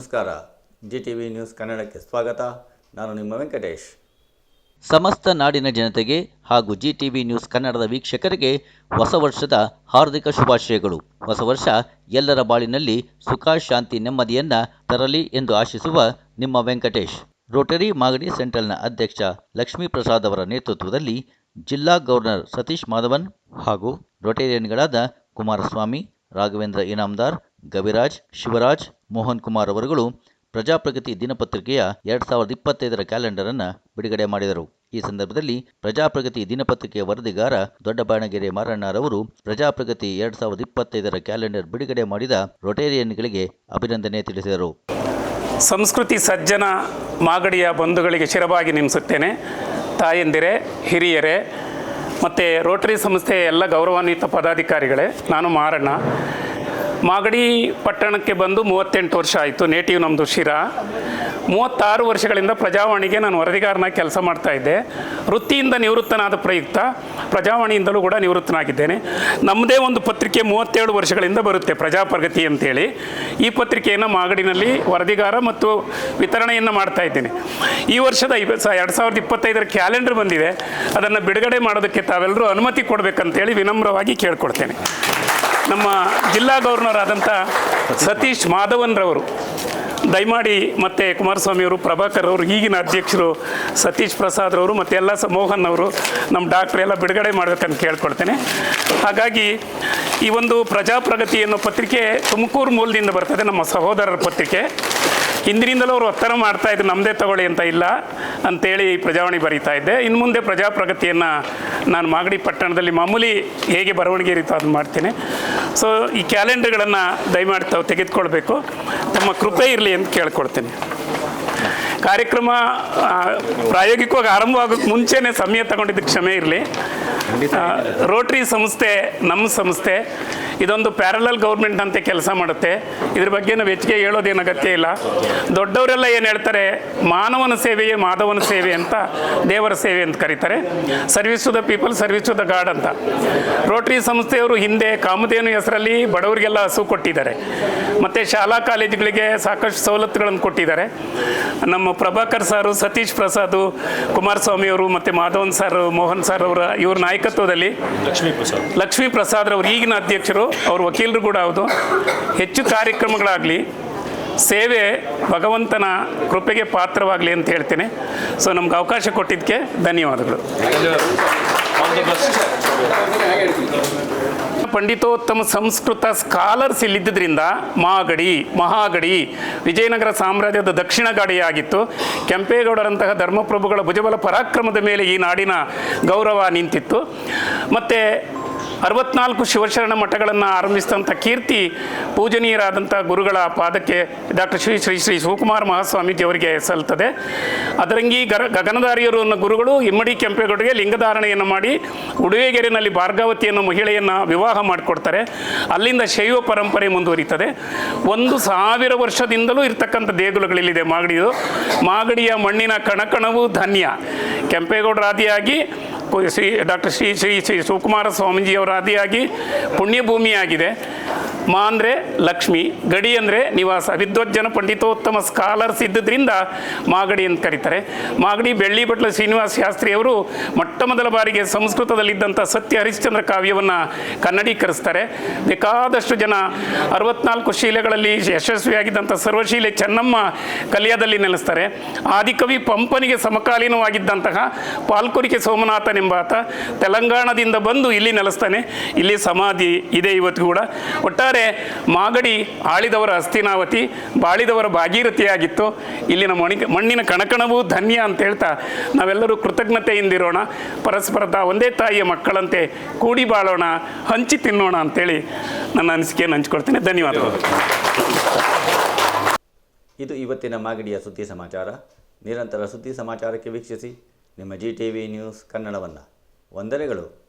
ನಮಸ್ಕಾರ. G T V news ಕನ್ನಡಕ್ಕೆ ಸ್ವಾಗತ. ನಾನು ನಿಮ್ಮ ವೆಂಕಟೇಶ್. ಸಮಸ್ತ ನಾಡಿನ ಜನತೆಗೆ ಹಾಗೂ ಜಿ ಟಿವಿ ನ್ಯೂಸ್ ಕನ್ನಡದ ವೀಕ್ಷಕರಿಗೆ ಹೊಸ ವರ್ಷದ ಹಾರ್ದಿಕ ಶುಭಾಶಯಗಳು. ಹೊಸ ವರ್ಷ ಎಲ್ಲರ ಬಾಳಿನಲ್ಲಿ ಸುಖ, ಶಾಂತಿ, ನೆಮ್ಮದಿಯನ್ನ ತರಲಿ ಎಂದು ಆಶಿಸುವ ನಿಮ್ಮ ವೆಂಕಟೇಶ್. ರೋಟರಿ ಮಾಗಡಿ ಸೆಂಟ್ರಲ್ನ ಅಧ್ಯಕ್ಷ ಲಕ್ಷ್ಮೀ ಪ್ರಸಾದ್ ಅವರ ನೇತೃತ್ವದಲ್ಲಿ ಜಿಲ್ಲಾ ಗವರ್ನರ್ ಸತೀಶ್ ಮಾಧವನ್ ಹಾಗೂ ರೋಟೇರಿಯನ್ಗಳಾದ ಕುಮಾರಸ್ವಾಮಿ, ರಾಘವೇಂದ್ರ ಇನಾಮ್ದಾರ್ ಗವಿರಾಜ್, ಶಿವರಾಜ್, ಮೋಹನ್ ಕುಮಾರ್ ಅವರುಗಳು ಪ್ರಜಾಪ್ರಗತಿ ದಿನಪತ್ರಿಕೆಯ ಎರಡ್ ಸಾವಿರದ ಇಪ್ಪತ್ತೈದರ ಕ್ಯಾಲೆಂಡರ್ ಅನ್ನು ಬಿಡುಗಡೆ ಮಾಡಿದರು. ಈ ಸಂದರ್ಭದಲ್ಲಿ ಪ್ರಜಾಪ್ರಗತಿ ದಿನಪತ್ರಿಕೆಯ ವರದಿಗಾರ ದೊಡ್ಡಬಾಣಗೆರೆ ಮಾರಣ್ಣರವರು ಪ್ರಜಾಪ್ರಗತಿ ಎರಡ್ ಸಾವಿರದ ಇಪ್ಪತ್ತೈದರ ಕ್ಯಾಲೆಂಡರ್ ಬಿಡುಗಡೆ ಮಾಡಿದ ರೊಟೇರಿಯನ್ಗಳಿಗೆ ಅಭಿನಂದನೆ ತಿಳಿಸಿದರು. ಸಂಸ್ಕೃತಿ ಸಜ್ಜನ ಮಾಗಡಿಯ ಬಂಧುಗಳಿಗೆ ಶಿರವಾಗಿ ನಿಮಿಸುತ್ತೇನೆ. ತಾಯಂದಿರೇ, ಹಿರಿಯರೇ, ಮತ್ತು ರೋಟರಿ ಸಂಸ್ಥೆಯ ಎಲ್ಲ ಗೌರವಾನ್ವಿತ ಪದಾಧಿಕಾರಿಗಳೇ, ನಾನು ಮಾರಣ್ಣ. ಮಾಗಡಿ ಪಟ್ಟಣಕ್ಕೆ ಬಂದು ಮೂವತ್ತೆಂಟು ವರ್ಷ ಆಯಿತು. ನೇಟಿವ್ ನಮ್ಮದು ಶಿರಾ. ಮೂವತ್ತಾರು ವರ್ಷಗಳಿಂದ ಪ್ರಜಾವಾಣಿಗೆ ನಾನು ವರದಿಗಾರನಾಗಿ ಕೆಲಸ ಮಾಡ್ತಾ ಇದ್ದೆ. ವೃತ್ತಿಯಿಂದ ನಿವೃತ್ತನಾದ ಪ್ರಯುಕ್ತ, ಪ್ರಜಾವಾಣಿಯಿಂದಲೂ ಕೂಡ ನಿವೃತ್ತನಾಗಿದ್ದೇನೆ. ನಮ್ಮದೇ ಒಂದು ಪತ್ರಿಕೆ ಮೂವತ್ತೇಳು ವರ್ಷಗಳಿಂದ ಬರುತ್ತೆ, ಪ್ರಜಾಪ್ರಗತಿ ಅಂತೇಳಿ. ಈ ಪತ್ರಿಕೆಯನ್ನು ಮಾಗಡಿನಲ್ಲಿ ವರದಿಗಾರ ಮತ್ತು ವಿತರಣೆಯನ್ನು ಮಾಡ್ತಾ ಇದ್ದೇನೆ. ಈ ವರ್ಷದ ಇವ ಎರಡು ಸಾವಿರದ ಇಪ್ಪತ್ತೈದರ ಕ್ಯಾಲೆಂಡರ್ ಬಂದಿದೆ. ಅದನ್ನು ಬಿಡುಗಡೆ ಮಾಡೋದಕ್ಕೆ ತಾವೆಲ್ಲರೂ ಅನುಮತಿ ಕೊಡಬೇಕಂತೇಳಿ ವಿನಮ್ರವಾಗಿ ಕೇಳ್ಕೊಡ್ತೇನೆ ನಮ್ಮ ಜಿಲ್ಲಾ ಗವರ್ನರ್ ಆದಂಥ ಸತೀಶ್ ಮಾಧವನ್ರವರು, ದಯಮಾಡಿ ಮತ್ತು ಕುಮಾರಸ್ವಾಮಿಯವರು ಪ್ರಭಾಕರ್ ಅವರು, ಈಗಿನ ಅಧ್ಯಕ್ಷರು ಸತೀಶ್ ಪ್ರಸಾದ್ ಅವರು ಮತ್ತು ಎಲ್ಲ ಸ ಮೋಹನ್ ಅವರು ನಮ್ಮ ಡಾಕ್ಟ್ರ್ ಎಲ್ಲ ಬಿಡುಗಡೆ ಮಾಡಬೇಕಂತ ಕೇಳ್ಕೊಳ್ತೇನೆ. ಹಾಗಾಗಿ ಈ ಒಂದು ಪ್ರಜಾಪ್ರಗತಿ ಅನ್ನೋ ಪತ್ರಿಕೆ ತುಮಕೂರು ಮೂಲದಿಂದ ಬರ್ತದೆ, ನಮ್ಮ ಸಹೋದರರ ಪತ್ರಿಕೆ. ಹಿಂದಿನಿಂದಲೂ ಅವರು ಒತ್ತಡ ಮಾಡ್ತಾ ಇದ್ದು ನಮ್ಮದೇ ತಗೊಳ್ಳಿ ಅಂತ ಇಲ್ಲ ಅಂತೇಳಿ ಪ್ರಜಾವಾಣಿ ಬರೀತಾ ಇದ್ದೆ. ಇನ್ನು ಮುಂದೆ ಪ್ರಜಾಪ್ರಗತಿಯನ್ನು ನಾನು ಮಾಗಡಿ ಪಟ್ಟಣದಲ್ಲಿ ಮಾಮೂಲಿ ಹೇಗೆ ಬರವಣಿಗೆ ಇರುತ್ತೋ ಅದನ್ನು ಮಾಡ್ತೇನೆ. ಸೊ ಈ ಕ್ಯಾಲೆಂಡರ್ಗಳನ್ನು ದಯಮಾಡಿ ತಾವು ತೆಗೆದುಕೊಳ್ಬೇಕು. ತಮ್ಮ ಕೃಪೆ ಇರಲಿ ಅಂತ ಕೇಳ್ಕೊಳ್ತೇನೆ. ಕಾರ್ಯಕ್ರಮ ಪ್ರಾಯೋಗಿಕವಾಗಿ ಆರಂಭವಾಗೋಕ್ಕೆ ಮುಂಚೆನೇ ಸಮಯ ತಗೊಂಡಿದ್ದಕ್ಕೆ ಕ್ಷಮೆ ಇರಲಿ. ರೋಟ್ರಿ ಸಂಸ್ಥೆ, ನಮ್ಮ ಸಂಸ್ಥೆ, ಇದೊಂದು ಪ್ಯಾರಲಲ್ ಗೌರ್ಮೆಂಟ್ ಅಂತ ಕೆಲಸ ಮಾಡುತ್ತೆ. ಇದ್ರ ಬಗ್ಗೆ ನಾವು ಹೆಚ್ಚಿಗೆ ಹೇಳೋದೇನು ಅಗತ್ಯ ಇಲ್ಲ. ದೊಡ್ಡವರೆಲ್ಲ ಏನು ಹೇಳ್ತಾರೆ? ಮಾನವನ ಸೇವೆಯೇ ಮಾಧವನ ಸೇವೆ ಅಂತ ದೇವರ ಸೇವೆ ಅಂತ ಕರೀತಾರೆ. Service to the people service to the god ಅಂತ. ರೋಟ್ರಿ ಸಂಸ್ಥೆಯವರು ಹಿಂದೆ ಕಾಮಧೇನು ಹೆಸರಲ್ಲಿ ಬಡವರಿಗೆಲ್ಲ ಹಸು ಕೊಟ್ಟಿದ್ದಾರೆ. ಮತ್ತು ಶಾಲಾ ಕಾಲೇಜುಗಳಿಗೆ ಸಾಕಷ್ಟು ಸವಲತ್ತುಗಳನ್ನು ಕೊಟ್ಟಿದ್ದಾರೆ. ನಮ್ಮ ಪ್ರಭಾಕರ್ ಸಾರು, ಸತೀಶ್ ಪ್ರಸಾದ್ ಕುಮಾರಸ್ವಾಮಿ ಅವರು ಮತ್ತು ಮಾಧವನ್ ಸರ್, ಮೋಹನ್ ಸರ್ ಅವರ, ಇವ್ರ ನಾಯಕತ್ವದಲ್ಲಿ ಲಕ್ಷ್ಮೀ ಪ್ರಸಾದ್. ಲಕ್ಷ್ಮೀ ಪ್ರಸಾದ್ ಅವರು ಈಗಿನ ಅಧ್ಯಕ್ಷರು ಅವ್ರ ವಕೀಲರು ಕೂಡ ಹೌದು. ಹೆಚ್ಚು ಕಾರ್ಯಕ್ರಮಗಳಾಗಲಿ ಸೇವೆ ಭಗವಂತನ ಕೃಪೆಗೆ ಪಾತ್ರವಾಗಲಿ ಅಂತ ಹೇಳ್ತೇನೆ. ಸೊ ನಮ್ಗೆ ಅವಕಾಶ ಕೊಟ್ಟಿದ್ದಕ್ಕೆ ಧನ್ಯವಾದಗಳು. ಪಂಡಿತೋತ್ತಮ ಸಂಸ್ಕೃತ ಸ್ಕಾಲರ್ಸ್ ಇಲ್ಲಿದ್ದರಿಂದ ಮಾಗಡಿ, ಮಹಾಗಡಿ, ವಿಜಯನಗರ ಸಾಮ್ರಾಜ್ಯದ ದಕ್ಷಿಣ ಗಾಡಿಯಾಗಿತ್ತು. ಕೆಂಪೇಗೌಡರಂತಹ ಧರ್ಮಪ್ರಭುಗಳ ಭುಜಬಲ ಪರಾಕ್ರಮದ ಮೇಲೆ ಈ ನಾಡಿನ ಗೌರವ ನಿಂತಿತ್ತು. ಮತ್ತು ಅರವತ್ನಾಲ್ಕು ಶಿವಶರಣ ಮಠಗಳನ್ನು ಆರಂಭಿಸಿದಂಥ ಕೀರ್ತಿ ಪೂಜನೀಯರಾದಂಥ ಗುರುಗಳ ಪಾದಕ್ಕೆ ಡಾಕ್ಟರ್ ಶ್ರೀ ಶ್ರೀ ಶ್ರೀ ಶಿವಕುಮಾರ್ ಮಹಾಸ್ವಾಮೀಜಿ ಅವರಿಗೆ ಸಲ್ತದೆ ಅದರಂಗಿ ಗರ ಗಗನದಾರಿಯರು ಅನ್ನೋ ಗುರುಗಳು ಇಮ್ಮಡಿ ಕೆಂಪೇಗೌಡರಿಗೆ ಲಿಂಗಧಾರಣೆಯನ್ನು ಮಾಡಿ ಉಡುಗೆಗೆರೆನಲ್ಲಿ ಭಾರ್ಗಾವತಿ ಅನ್ನೋ ಮಹಿಳೆಯನ್ನು ವಿವಾಹ ಮಾಡಿಕೊಡ್ತಾರೆ. ಅಲ್ಲಿಂದ ಶೈವ ಪರಂಪರೆ ಮುಂದುವರಿತದೆ. ಒಂದು ಸಾವಿರ ವರ್ಷದಿಂದಲೂ ಇರ್ತಕ್ಕಂಥ ದೇಗುಲಗಳಲ್ಲಿದೆ ಮಾಗಡಿಯು. ಮಾಗಡಿಯ ಮಣ್ಣಿನ ಕಣಕಣವು ಧನ್ಯ. ಕೆಂಪೇಗೌಡರ ಆದಿಯಾಗಿ ಕು- ಶ್ರೀ ಡಾಕ್ಟರ್ ಶ್ರೀ ಶ್ರೀ ಶ್ರೀ ಶಿವಕುಮಾರ ಸ್ವಾಮೀಜಿಯವರ ಆದಿಯಾಗಿ ಪುಣ್ಯಭೂಮಿಯಾಗಿದೆ. ಮಾ ಅಂದರೆ ಲಕ್ಷ್ಮಿ, ಗಡಿ ಅಂದರೆ ನಿವಾಸ. ವಿದ್ವಜ್ಜನ ಪಂಡಿತೋತ್ತಮ ಸ್ಕಾಲರ್ಸ್ ಇದ್ದುದರಿಂದ ಮಾಗಡಿ ಅಂತ ಕರೀತಾರೆ. ಮಾಗಡಿ ಬೆಳ್ಳಿ ಬಟ್ಲ ಶ್ರೀನಿವಾಸ ಶಾಸ್ತ್ರಿಯವರು ಮೊಟ್ಟ ಮೊದಲ ಬಾರಿಗೆ ಸಂಸ್ಕೃತದಲ್ಲಿದ್ದಂಥ ಸತ್ಯ ಹರಿಶ್ಚಂದ್ರ ಕಾವ್ಯವನ್ನು ಕನ್ನಡೀಕರಿಸ್ತಾರೆ. ಬೇಕಾದಷ್ಟು ಜನ ಅರವತ್ನಾಲ್ಕು ಶೀಲೆಗಳಲ್ಲಿ ಯಶಸ್ವಿಯಾಗಿದ್ದಂಥ ಸರ್ವಶೀಲೆ ಚೆನ್ನಮ್ಮ ಕಲಿಯಾದಲ್ಲಿ ನೆಲೆಸ್ತಾರೆ. ಆದಿಕವಿ ಪಂಪನಿಗೆ ಸಮಕಾಲೀನವಾಗಿದ್ದಂತಹ ಪಾಲ್ಕುರಿಕೆ ಸೋಮನಾಥನೆಂಬಾತ ತೆಲಂಗಾಣದಿಂದ ಬಂದು ಇಲ್ಲಿ ನೆಲೆಸ್ತಾನೆ. ಇಲ್ಲಿ ಸಮಾಧಿ ಇದೆ ಇವತ್ತು ಕೂಡ. ಒಟ್ಟಾರೆ ಮಾಗಡಿ ಆಳಿದವರ ಹಸ್ತಿನಾವತಿ ಬಾಳಿದವರ ಭಾಗೀರಥಿಯಾಗಿತ್ತು. ಇಲ್ಲಿನ ಮಣಿ, ಮಣ್ಣಿನ ಕಣಕಣವೂ ಧನ್ಯ ಅಂತ ಹೇಳ್ತಾ ನಾವೆಲ್ಲರೂ ಕೃತಜ್ಞತೆಯಿಂದಿರೋಣ. ಪರಸ್ಪರದ ಒಂದೇ ತಾಯಿಯ ಮಕ್ಕಳಂತೆ ಕೂಡಿ ಬಾಳೋಣ, ಹಂಚಿ ತಿನ್ನೋಣ ಅಂತೇಳಿ ನನ್ನ ಅನಿಸಿಕೆಯನ್ನು ಹಂಚ್ಕೊಳ್ತೇನೆ. ಧನ್ಯವಾದಗಳು. ಇದು ಇವತ್ತಿನ ಮಾಗಡಿಯ ಸುದ್ದಿ ಸಮಾಚಾರ. ನಿರಂತರ ಸುದ್ದಿ ಸಮಾಚಾರಕ್ಕೆ ವೀಕ್ಷಿಸಿ ನಿಮ್ಮ ಜಿ ಟಿ ವಿ ನ್ಯೂಸ್ ಕನ್ನಡವನ್ನು. ವಂದನೆಗಳು.